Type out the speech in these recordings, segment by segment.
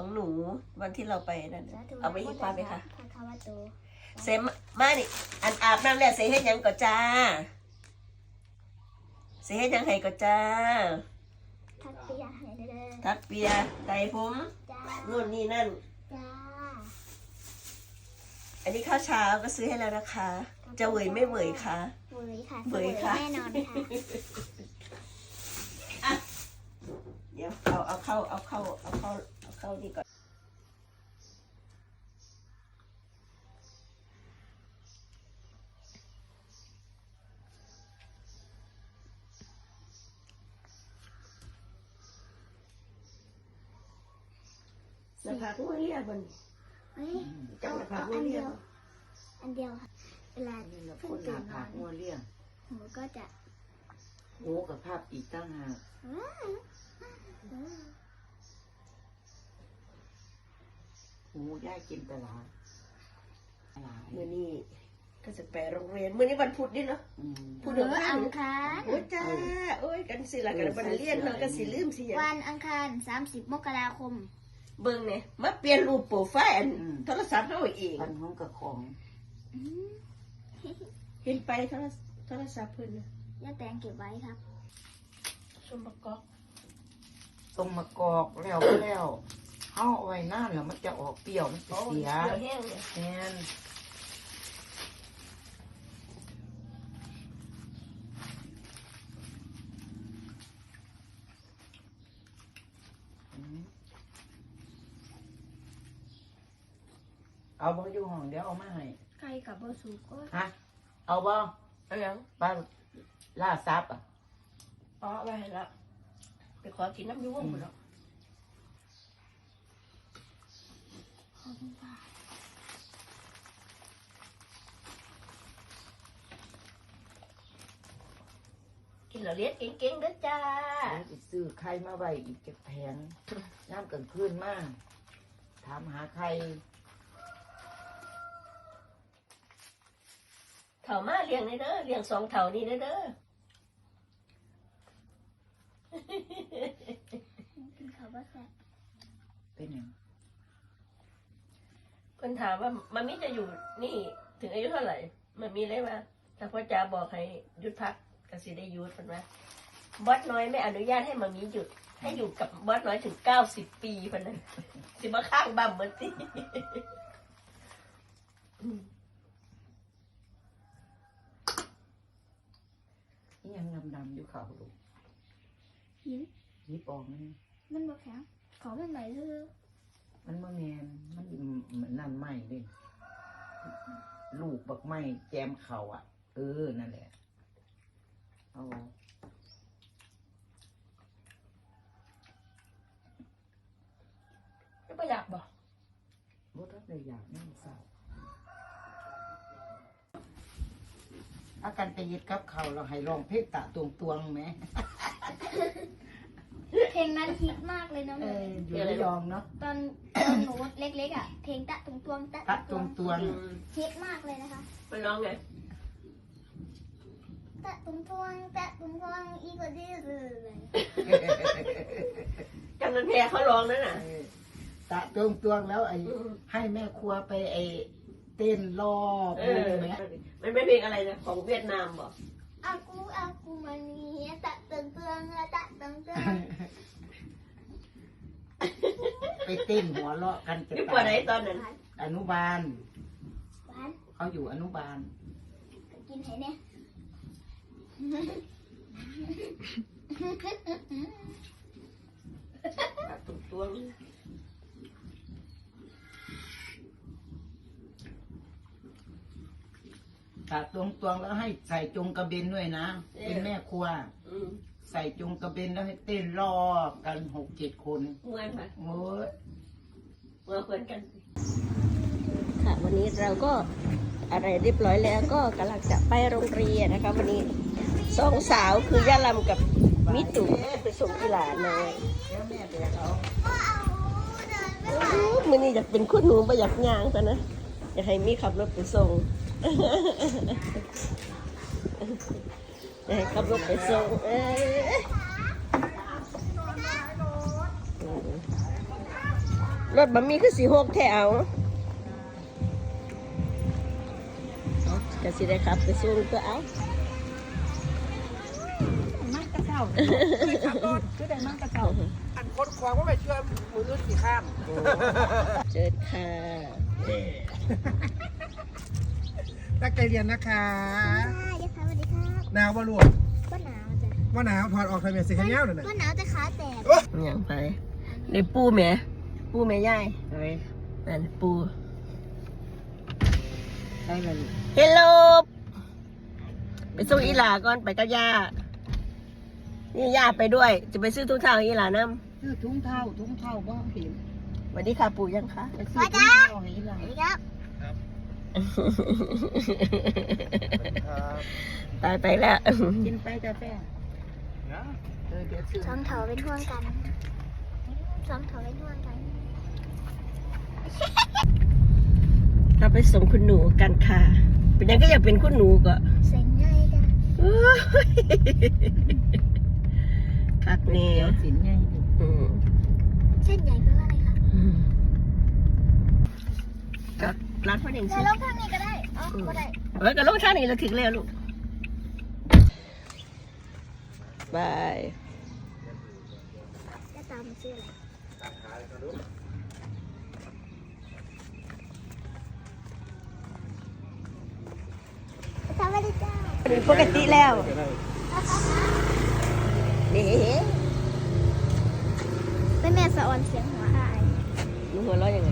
ของหนูวันที่เราไปนั่นน่ะเอาไปอีกปาไปค่ะ พระคาวะโตเซมมานี่อันอาบน้ำแล้วเสเฮ็ดหยังก็จ้าเสเฮ็ดหยังให้ก็จ้า ทักเปียให้เด้อทักเปียไก่ผมจ้านู่นนี่นั่น จ้าอันนี้ข้าวเช้าก็ซื้อให้แล้วนะคะ จะเหวยไม่เหวยคะเหวยค่ะเหวยค่ะ แน่นอนค่ะเดี๋ยวเอาเอาเข้าเอาเข้าเอาเข้าเอาเข้านี่ก่อนจะพาผู้เรียกมันเฮ้ยจะเอาพาเอาผู้อันเรีเดียยกวอันเดียวค่ะเวลานี่เราเพิ่คงนตื่หานนอผานกงัวเลี้ยงหนูก็จะหมูกับภาพอีกตั้งหากอืมอืม หมูย่ายกินตลาดตลาดมื่อนี้ก็จะไปโรงเรียนมื่อนี้วันพุธนี่เนาะอืมพูดเอถึงอข้าอัวงคาร โอ้ยจ้าโอ้ยกันสิละกันวันเรียนเราก็สิลืมสิอย่างวันอังคาร 30 มกราคม เบิ่งเนี่ยมาเปลี่ยนรูปโปรไฟล์อันโทรศัพท์เฮาเอง ปันห้องกับของอืมเห็นไปโทรโทรศัพท์เพิ่นน่ะย่าแตงเก็บไว้ครับ ชมประกอบ ต้มมะกอกแล้วก็แล้วเอาเอาไว้นานแล้วมันจะออกเปรี้ยวมันจะโอ้ยเสียเดี๋ยวแห้งเลยแน่นอืมเอาบ่อยู่ห้องเดี๋ยวเอามาให้ไก่กับเบอร์สูก็ฮะเอาบ่เอาหยังปลาล่าซับอะอ๋อเอาไว้ให้ละ ไปขอกินน้ำยุ่งหมดแล้วขอบคุณค่ะกินแล้วเรียนเก่งๆเด้อจ้าเดี๋ยวสิซื้อไข่มาไว้อีกจะแพงน้ำกลางคืนมาก ถามหาไข่เถ่ามาเลี้ยงนี่เด้อเลี้ยงสองเถ่านี่เด้อเด้อ กินข้าวบ้าแซ่บเป็นหยังเพิ่นถามว่ามันมิจะอยู่นี่ถึงอายุเท่าไหร่ มันมีเลยว่าถ้าพ่อจ๋าบอกให้หยุดพักก็สิได้หยุดเพิ่นว่าบอสน้อยไม่อนุญาตให้มันมีหยุด ให้อยู่กับบอสน้อยถึงเก้าสิบปีเพิ่นน่ะสิมาข้างบัมเหมือนตินี่ยังดำๆอยู่เขาลู กหินยีปองนี่มันบ่แข็งขอมันใหม่คือมันมะแมนมันเหมือนนั่นไหมเด้ลูกบักไหมแจมเข่าอะ เออ นั่นแหละเอาไม่ประหยัดบอกบทัดเลยอยากนั่งเศร้าอาการไปยึดกับเขาเราให้ลองเพศตะตวงตวงๆไหมเพ ลงนั้นฮิตมากเลยนะเอแม่ออยู่ระยองเนาะตอนตอนหนูเล็กๆอะ เพลงตะตุงตวงตะตะตวงตวงฮิตมากเลยนะคะ มันร้องไงตะตุงตวงตะตุงตวงอีกว่าดีเลยกำนันแพรเขาร้องนั่นน่ะเออตะตวงตวงแล้วไอ้อืมให้แม่ครัวไปไอ้เต้นรอบเอดูอไหมมันไม่เพลงอะไรนะของเวียดนามบ อกอากูอากูมันมีตะตุงตวงและตะตุงตวงไปเต้นหัวเราะกันจะนี่ปวดไหนตอนนั้น อนุบาลหวานเขาอยู่อนุบาลกินไหนเนี่ยตัดตุ้งตัว นี่ตะตวงตวงแล้วให้ใส่จงกระเบนด้วยนะ เป็นแม่ครัว อืมใส่จงกระเบนแล้วให้เต้นรอบกันหกเจ็ดคนเมื่อยค่ะโอ้ยเมื่อเพื่อนกัน ค่ะวันนี้เราก็อะไรเรียบร้อยแล้วก็กำลังจะไปโรงเรียนนะคะ วันนี้สองสาวคือย่าลำกับมิตุไปส่งกีฬาน้อยแล้วแม่เดี๋ยวเอาอู้มื่อนี้อยากเป็นคุณหนูไปอยากย่างซะนะอยากให้มีขับรถไปส่งอยากให้ ขับรถไปส่งเอ้รถบะมีคือสีหกแถวเอาจะสิได้ขับไปส่งตัวเอามันกระเจ้าขับรถคือได้มันกระเจ้าอันคนควางว่าไปเชื่อมือสีข้ามเจิดค่ะ ตั้งใจเรียนนะคะค่ะยะค่ะสวัสดีครับหนาวบ่ลวกก็หนาวจ้ะว่าหนาวถอดออกทำไมสิขย้าวหน่อยก็หนาวแต่ขาแตกอย่างไปในปูแม่ปูแม่ย่ายเฮ้ยนั่นปูได้เลยเฮลโลไปส่งอีหลาก่อนไปกับย่านี่ย่าไปด้วย จะไปซื้อทุกทางอีหลานำคือถุงเท้าถุงเท้าบ่เห็นสวัสดีค่ะปู่ยังคะไปซื้อถุงเท้าให้หลาสนวัสดีครับ ครับตายไปแล้วกินไปกาแฟเออเดี๋ยวซื้อสองเถาเป็นห่วงกันสองเถาเป็นห่วงกัน เราไปส่งคุณหนูกันค่ะเป็นยังก็อยากเป็นคุณหนูก็เซ็งง่ายจ้ะโอ้ยคักเนี่เดี๋ยวสินไงดิอืมเส้นใหญ่เพื่ออะไรคะอืมก็ ร้านพ่อเด่นเดี๋ซื้ยวอลงทางนี้ก็ได้อ๋อก็ได้ เอ้ยก็ลงท่างนี้เราถึงแล้วลูกบายจะตามมาซื้ออะไรสวัสดีจ้าเป็นปกติแล้ว นี่แม่แม่สะออนเสียงหัวอายหนูหัวเราะยังไง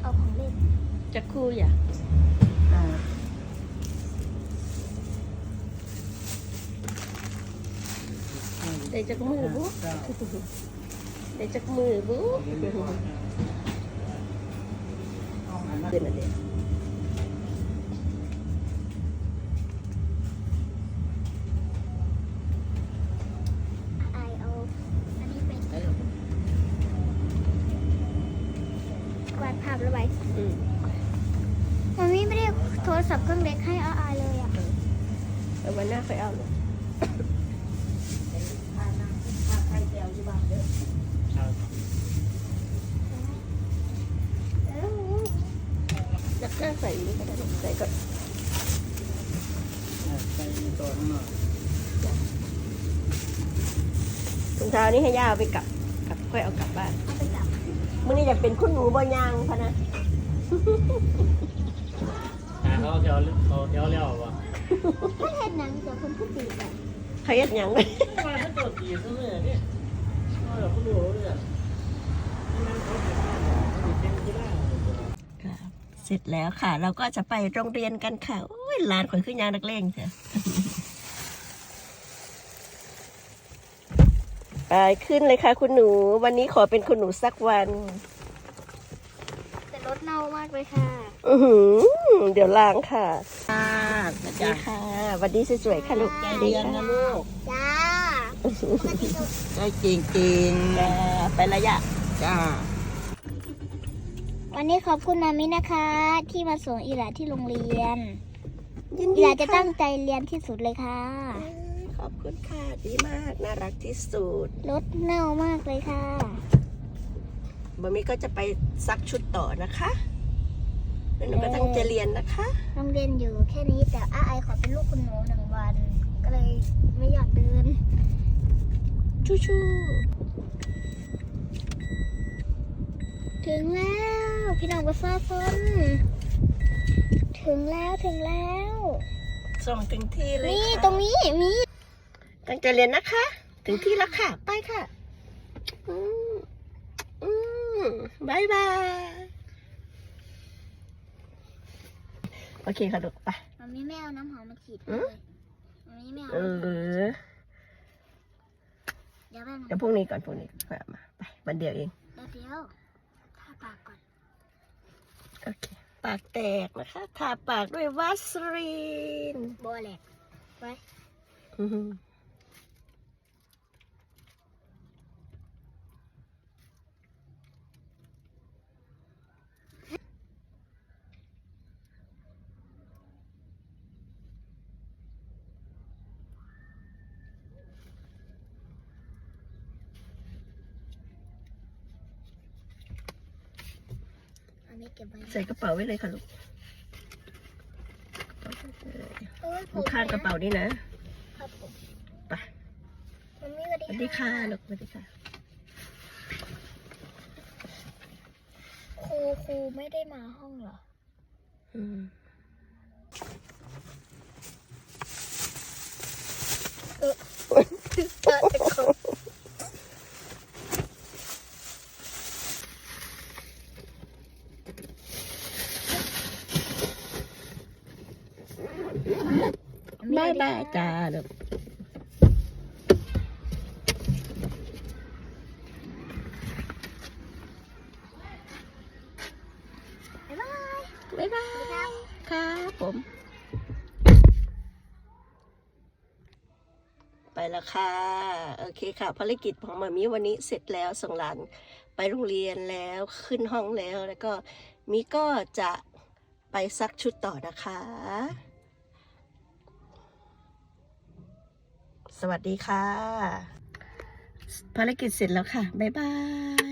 เอาของเล่นจะคู่อย่าอ่าได้จักมือบุ๊ได้จักมือบุ๊เดินอะไรอายเอา อันนี้เป็นวาดภาพระบายสี อืม มันไม่ได้โทรศัพท์เครื่องเล็กให้อาอายเลยอะ เอาวันหน้าไปเอาลูกพานั่งพาใครแก้วอยู่บ้านเด้อจักหน้าใส่นี่ก็ได้ลูกใส่ก่อนไปตัวข้างนอกถุงเท้านี่ให้ย่าเอาไปกลับกลับค่อยเอากลับบ้านเอาไปกลับมื่อนี้อยากเป็นคุณหนูบ่ยางพะนะ หาเขาเดี๋ยวเขาเดี๋ยวเลี้ยวว่ะ ถ้าเห็นหนังจากคนผู้ดีแบบเขาเฮ็ดหยัง ว่าถ้าตัวตีซะเลยเนี่ยว่าเดี๋ยวเขาดูเนี่ยนั่นเขาเป็นกีฬาครับเสร็จแล้วค่ะ เราก็จะไปโรงเรียนกันค่ะ โอ้ยลานข่อยขึ้นยางนักเลงเถอะไปขึ้นเลยค่ะ คุณหนู วันนี้ขอเป็นคุณหนูสักวัน แต่รถเน่ามากเลยค่ะ อือหือเดี๋ยวล้างค่ะอ่าสวัสดีค่ะสวัสดีสวยๆค่ะลูกใจเรียนนะลูกจ้าปกติหนูใจจริงจริงแม่ไประยะๆจ้าวันนี้ขอบคุณนามินะคะ ที่มาส่งอีหลาที่โรงเรียนยินอีดีหลาจะค่ะตั้งใจเรียนที่สุดเลยค่ะ ขอบคุณค่ะดีมากน่ารักที่สุดรถเน่ามากเลยค่ะบะมี่ก็จะไปซักชุดต่อนะคะ แล้วหนูก็ตั้งใจเรียนนะคะ โรงเรียนอยู่แค่นี้แต่อาไอขอเป็นลูกคุณหนูหนึ่งวัน ก็เลยไม่อยากเดิน ชูชูถึงแล้ว พี่น้องประชาชนถึงแล้วถึงแล้ว ส่งถึงที่เลยนี่ค่ะตรงนี้มี ตั้งใจเรียนนะคะ ถึงที่แล้วค่ะ ไปค่ะ อืมอืมบายบาย โอเคค่ะลูกไปมันมีแมวน้ำหอมมาฉีดอืเลมยมันมีแมวเออเดี๋ยวแป๊บนึงเดี๋ยวพรุ่งนี้ก่อนพรุ่งนี้ค่อยเอามาไปวันเดียวเองเดี๋ยวเดี๋ยวทาปากก่อนโอเคปากแตกนะคะทาปากด้วยวัสลีนโบแหลกไว้ ม่เก็บไว้ใส่กระเป๋าไว้เลยค่ะลูกโอ้ยผดูมข้างกระเป๋านี่นะครับผมไปมันไม่สวัสดีค่ะลูกสวัสดีค่ะครูครูไม่ได้มาห้องเหรอ อืมเปิดแต่เขา บายบายจ้าลูกบ๊ายบายบายบาย ครับผม ไปแล้วค่ะ โอเคค่ะ ภารกิจของมามีวันนี้เสร็จแล้วส่งหลานไปโรงเรียนแล้วขึ้นห้องแล้วแล้วก็มีก็จะไปซักชุดต่อนะคะ สวัสดีค่ะ ภารกิจเสร็จแล้วค่ะ บ๊ายบาย